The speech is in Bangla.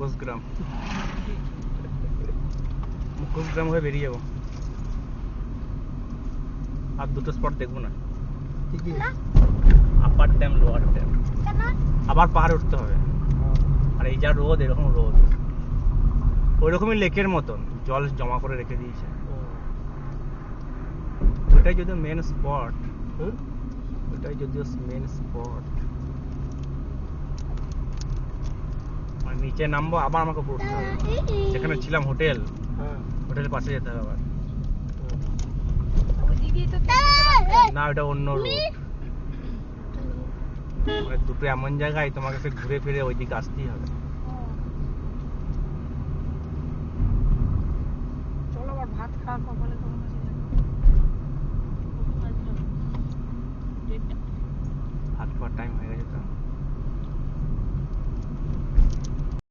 মুখোশগ্রাম মুখোশগ্রাম হয়ে বেরিয়ে যাব। আর দুটো স্পট দেখব না। আপার ড্যাম লোয়ার ড্যাম আবার পাহাড় উঠতে হবে। আর এই যা রোদ এরকম রোদ। ওই রকমই লেকের মতন। জল জমা করে রেখে দিয়েছে। ওইটাই যদি মেন স্পট হুম? ওইটাই যদিও মেন স্পট নিচে নামবো আবার আমাকে উপরে উঠতে হবে। যেখানে ছিলাম হোটেল। হ্যাঁ। হোটেলের পাশে যেতে হবে আবার। না ওটা অন্য রুট মানে দুটো এমন জায়গায় তোমাকে সে ঘুরে ফিরে ওই দিকে আসতেই হবে। চলো ভাত খাওয়া ভাত খাওয়ার টাইম হয়ে গেছে তো।